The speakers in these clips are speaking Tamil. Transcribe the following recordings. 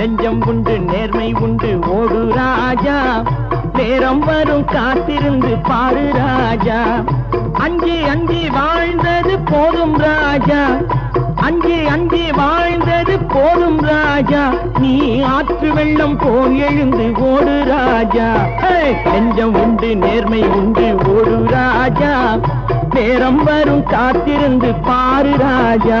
நெஞ்சம் உண்டு நேர்மை உண்டு ஓடு ராஜா. நேரம் வரும் காத்திருந்து பாரு ராஜா. அங்கே அங்கே வாழ்ந்தது போதும் ராஜா. அங்கே அங்கே வாழ்ந்தது போதும் ராஜா. நீ ஆற்று வெள்ளம் போல் எழுந்து ஓடு ராஜா. நெஞ்சம் உண்டு நேர்மை உண்டு ஓடு ராஜா. நேரம் வரும் காத்திருந்து பாரு ராஜா.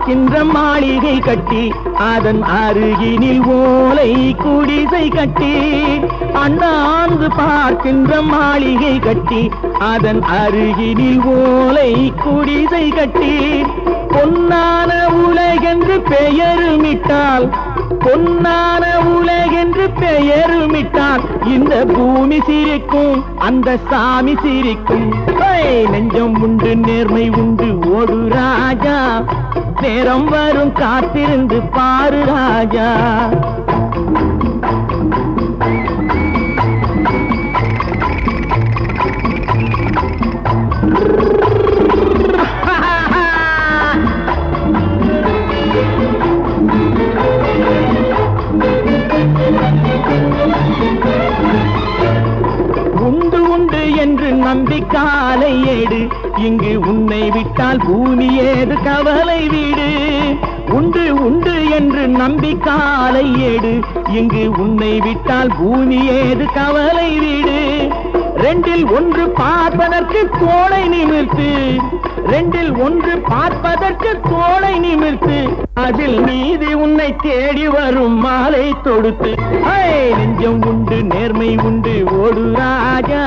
பார்க்கின்ற மாளிகை கட்டி அதன் அருகினில் ஓலை குடிசை கட்டி அண்ணாந்து பார்க்கின்ற மாளிகை கட்டி அதன் அருகினில் ஓலை குடிசை கட்டி. பொன்னான உலகென்று பெயருமிட்டால் பொன்னான உலகென்று பெயருமிட்டால் இந்த பூமி சிரிக்கும் அந்த சாமி சிரிக்கும். நெஞ்சம் உண்டு நேர்மை உண்டு ஓடு ராஜா. நேரம் வரும் காத்திருந்து பாரு ராஜா. உண்டு உண்டு என்று நம்பிக்காலை எடு. விட்டால் பூமி ஏது கவலை வீடு? உண்டு உண்டு என்று நம்பி காலை ஏடு. இங்கு உன்னை விட்டால் பூமி ஏது கவலை வீடு? ரெண்டில் ஒன்று பார்ப்பதற்கு தோலை நிமிர்த்து. ரெண்டில் ஒன்று பார்ப்பதற்கு தோலை நிமிர்த்து. அதில் நீதி உன்னை தேடி வரும் மாலை தொடுத்து. நெஞ்சம் உண்டு நேர்மை உண்டு ஓடு ராஜா.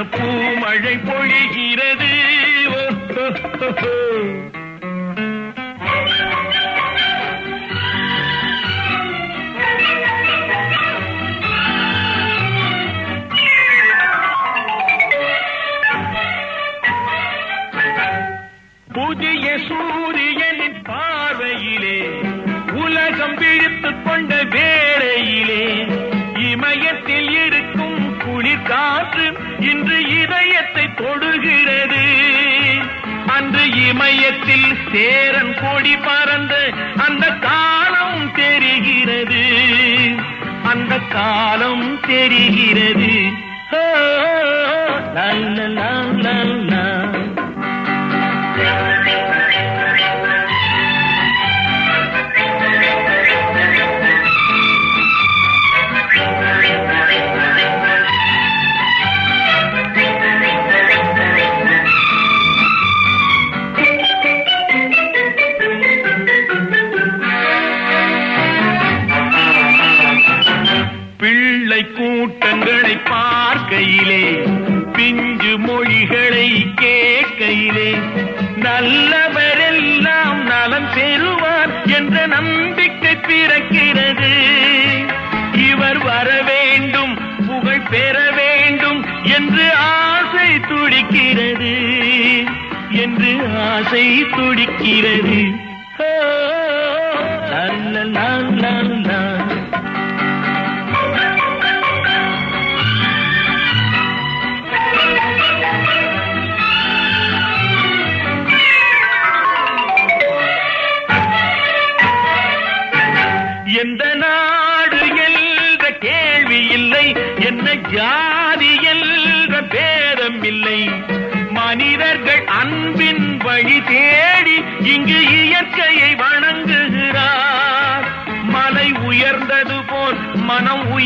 வண்ணப்பூ மழை பொழிகிறது. புதிய சூரியனின் பார்வையிலே உலகம் விழித்துக் கொண்ட வே இன்று இதயத்தை தொடுகிறது. அன்று இமயத்தில் சேரன் கோடி பறந்து அந்த காலம் தெரிகிறது. அந்த காலம் தெரிகிறது. நல்ல துடிக்கிறது. நல்ல நல்ல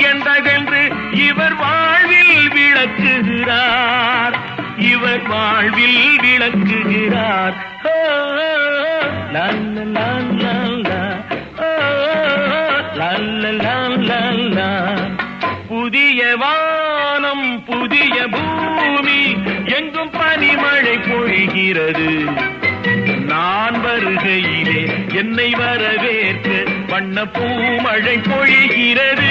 உயர்ந்ததென்று இவர் வாழ்வில் விளக்குகிறார். இவர் வாழ்வில் விளக்குகிறார். புதிய வானம் புதிய பூமி எங்கும் பனிமழை பொழிகிறது. நான் வருகையிலே என்னை வரவேற்க வண்ண பூமழை பொழிகிறது.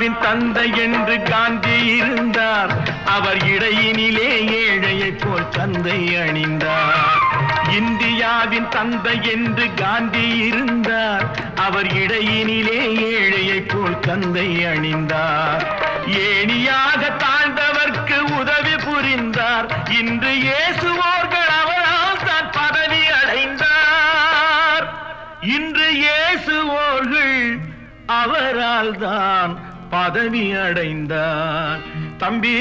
இந்தியாவின் தந்தை என்று காந்தி இருந்தார். அவர் இடையினிலே ஏழையை போல் தந்தை அணிந்தார். இந்தியாவின் தந்தை என்று காந்தி இருந்தார். அவர் இடையினிலே ஏழையை போல் தந்தை அணிந்தார். ஏணியாக தாழ்ந்தவர்க்கு உதவி புரிந்தார். இன்று இயேசுவோர்கள் அவரால் தான் பதவி அடைந்தார். இன்று இயேசுவோர்கள் அவரால் தான் பதவி அடைந்தார் தம்பி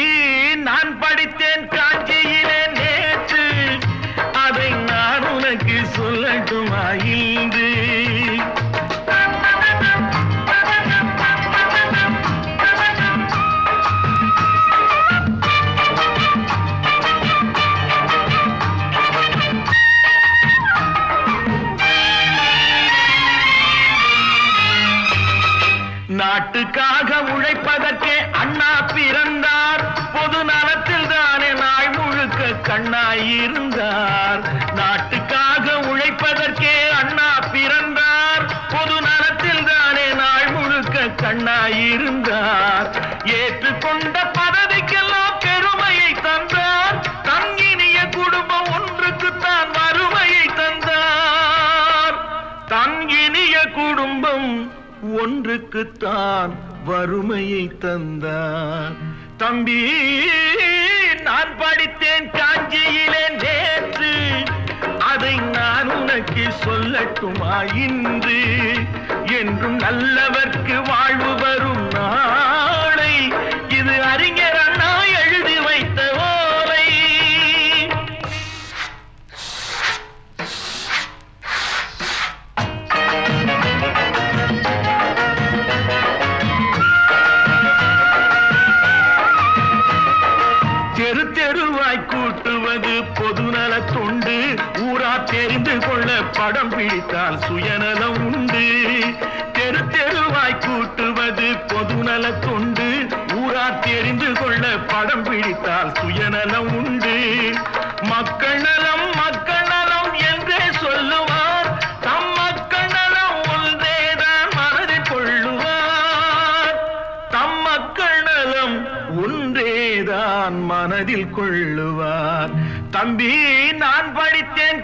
நான் படித்தேன் காஞ்சியிலே நேற்று. அதை நான் உனக்கு சொல்லட்டுமா இன்று? ஒன்றுக்குத்தான் வறுமையை தந்தான். தம்பி நான் படித்தேன் காஞ்சியிலே நேற்று. அதை நான் உனக்கு சொல்லட்டுமா இன்று? என்றும் நல்லவர்க்கு வாழ்வு வரும் நாளை. இது அறிஞர் அண்ணா எழுதி வைத்தவோ தெரிந்து கொள்ள படம் பிடித்தால் சுயநலம் உண்டு. தெரு தெருவாய் கூட்டுவது பொதுநல தொண்டு. ஊரார் தெரிந்து கொள்ள படம் பிடித்தால் சுயநலம் உண்டு. மக்கள் நலம் மக்கள் நலம் என்றே சொல்லுவார். தம் மக்கள் நலம் ஒன்றேதான் மனதில் கொள்ளுவார். தம் மக்கள் நலம் ஒன்றேதான் மனதில் கொள்ளுவார். தம்பி நான் படித்தேன்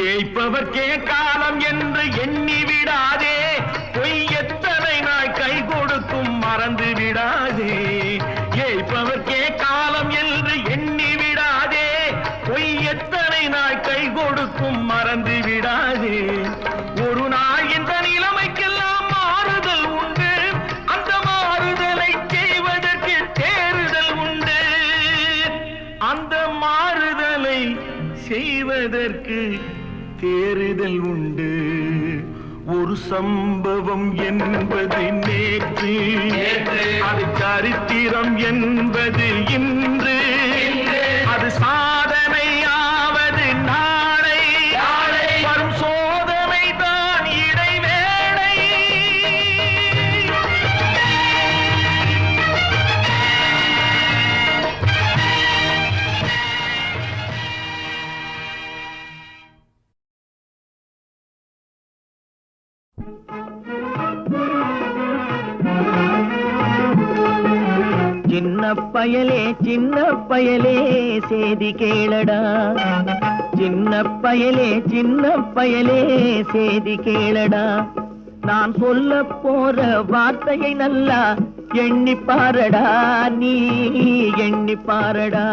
ஏய்ப்பவர்க்கே காலம் என்று எண்ணி தேறுதல் உண்டு. ஒரு சம்பவம் என்பது நேற்று. அது சரித்திரம் என்பது இன்று. அது சாதனையாவது பயலே சின்ன பயலே சேதி கேளடா. சின்ன பயலே சின்ன பயலே சேதி கேளடா. நான் சொல்ல போற வார்த்தையை நல்லா எண்ணி பாரடா நீ எண்ணி பாரடா.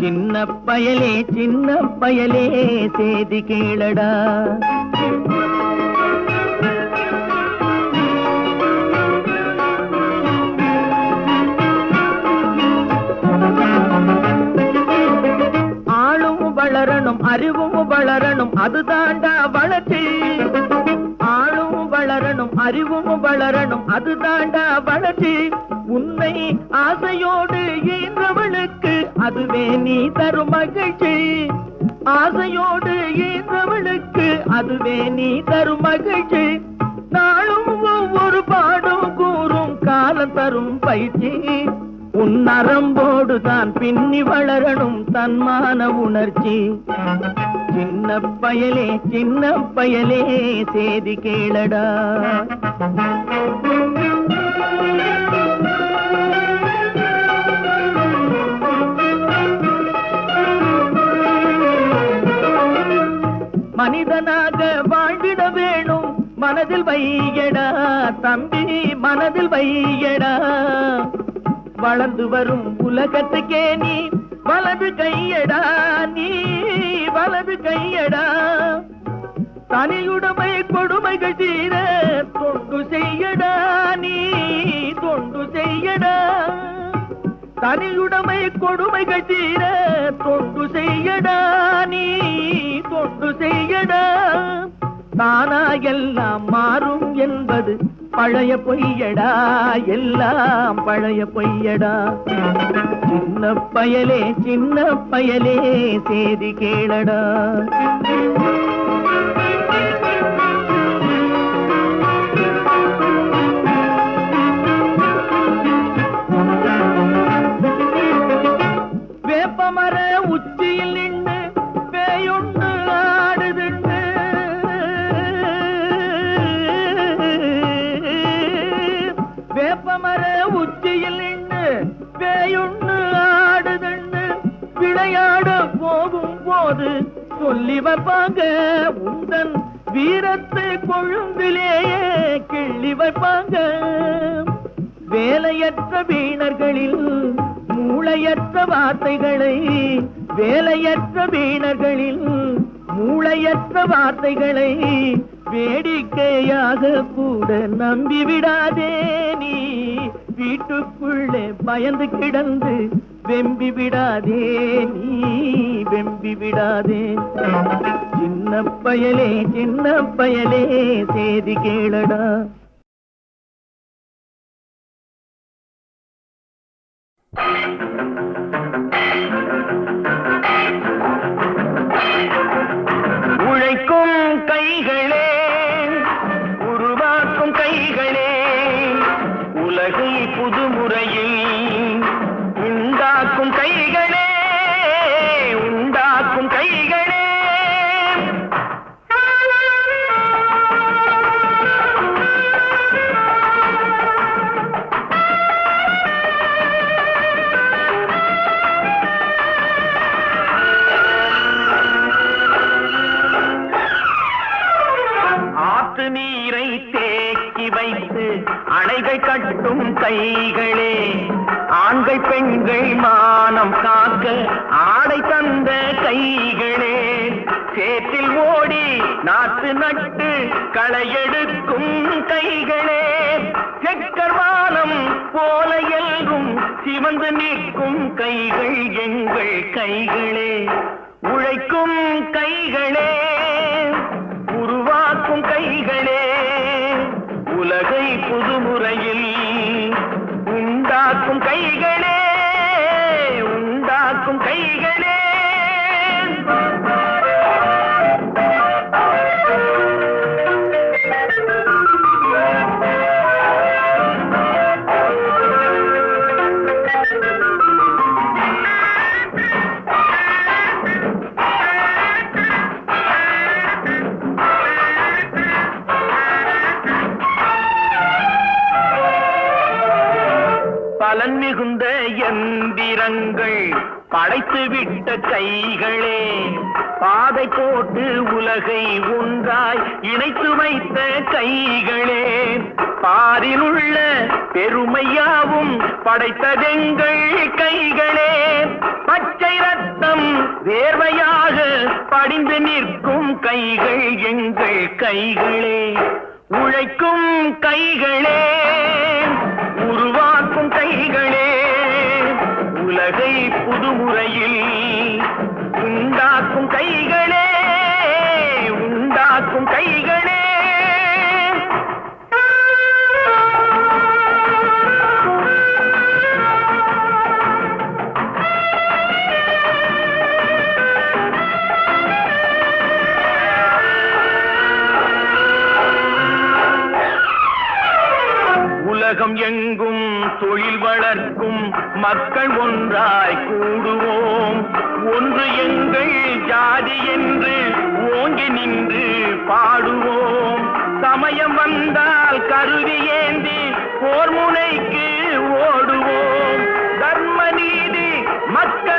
சின்ன பயலே சின்ன பயலே சேதி கேளடா. அறிவும் வளரணும் அது தாண்டா வளர்ச்சி. ஆளும் வளரணும் அறிவும் வளரணும் அது தாண்டா வளர்ச்சி. உன்னை ஆசையோடு ஈன்றவளுக்கு அதுவே நீ தரும் மகிழ்ச்சி. ஆசையோடு ஈன்றவளுக்கு அதுவே நீ தரும் மகிழ்ச்சி. நாளும் ஒவ்வொரு பாடும் கூறும் காலம் தரும் பயிற்சி. உன் நரம்போடு தான் பின்னி வளரணும் தன்மான உணர்ச்சி. சின்ன பயலே சின்ன பயலே சேதி கேளடா. மனிதனாக வாழ்விட வேணும் மனதில் வையடா. தம்பி மனதில் வையடா. வளர்ந்து வரும் உலகத்துக்கே நீ வலது கையடா நீ வலது கையடா. தனியுடைமை கொடுமைகள் தீர தொண்டு செய்யடா நீ தொண்டு செய்யடா. தனியுடைமை கொடுமைகள் தீர தொண்டு செய்யடா நீ தொண்டு செய்யடா. தானா எல்லாம் மாறும் என்பது பழைய பொய்யடா எல்லாம் பழைய பொய்யடா. சின்ன பயலே சின்ன பயலே சேதி கேளடா. சொல்லி வைப்பாங்க. உந்தன் வீரத்தை கொழுந்திலேயே கிள்ளி வைப்பாங்க. வேலையற்ற வீணர்களில் மூளையற்ற வார்த்தைகளை வேலையற்ற வீணர்களில் மூளையற்ற வார்த்தைகளை வேடிக்கையாக கூட நம்பிவிடாதே நீ. வீட்டுக்குள்ளே பயந்து கிடந்து வெம்பி விடாதே நீ வெம்பி விடாதே சின்ன பயலே சின்ன பயலே செய்தி கேளடா நீரை தேக்கி வைத்து அணைகள் கட்டும் கைகளே. ஆண்கள் பெண்கள் மானம் காக்க ஆடை தந்த கைகளே. சேற்றில் ஓடி நாற்று நட்டு களையெடுக்கும் கைகளே. செக்கர்வானம் போல எல்கும் சிவந்து நிற்கும் கைகள் எங்கள் கைகளே. உழைக்கும் கைகளே. உன் கைகளே. உலகை புதுமுறையில் உண்டாக்கும் கைகளே உண்டாக்கும் கைகளே. எந்திரங்கள் படைத்து விட்ட கைகளே பாதை போட்டு உலகை ஒன்றாய் இணைத்து வைத்த கைகளே பாரில் உள்ள பெருமையாவும் படைத்ததெங்கள் கைகளே. பச்சை ரத்தம் வேர்வையாக படிந்து நிற்கும் கைகள் எங்கள் கைகளே. உழைக்கும் கைகளே. உருவாக்கும் கைகளே. உலகை புதுமுறையில் உண்டாக்கும் கைகளே உண்டாக்கும் கைகளே. உலகம் எங்கும் தொழில் வளர்க்கும் மக்கள் ஒன்றாய் கூடுவோம். ஒன்று எங்கள் ஜாதி என்று ஓங்கி நின்று பாடுவோம். சமயம் வந்தால் கருவி ஏந்தி போர் முனைக்கு ஓடுவோம். தர்ம நீதி மக்கள்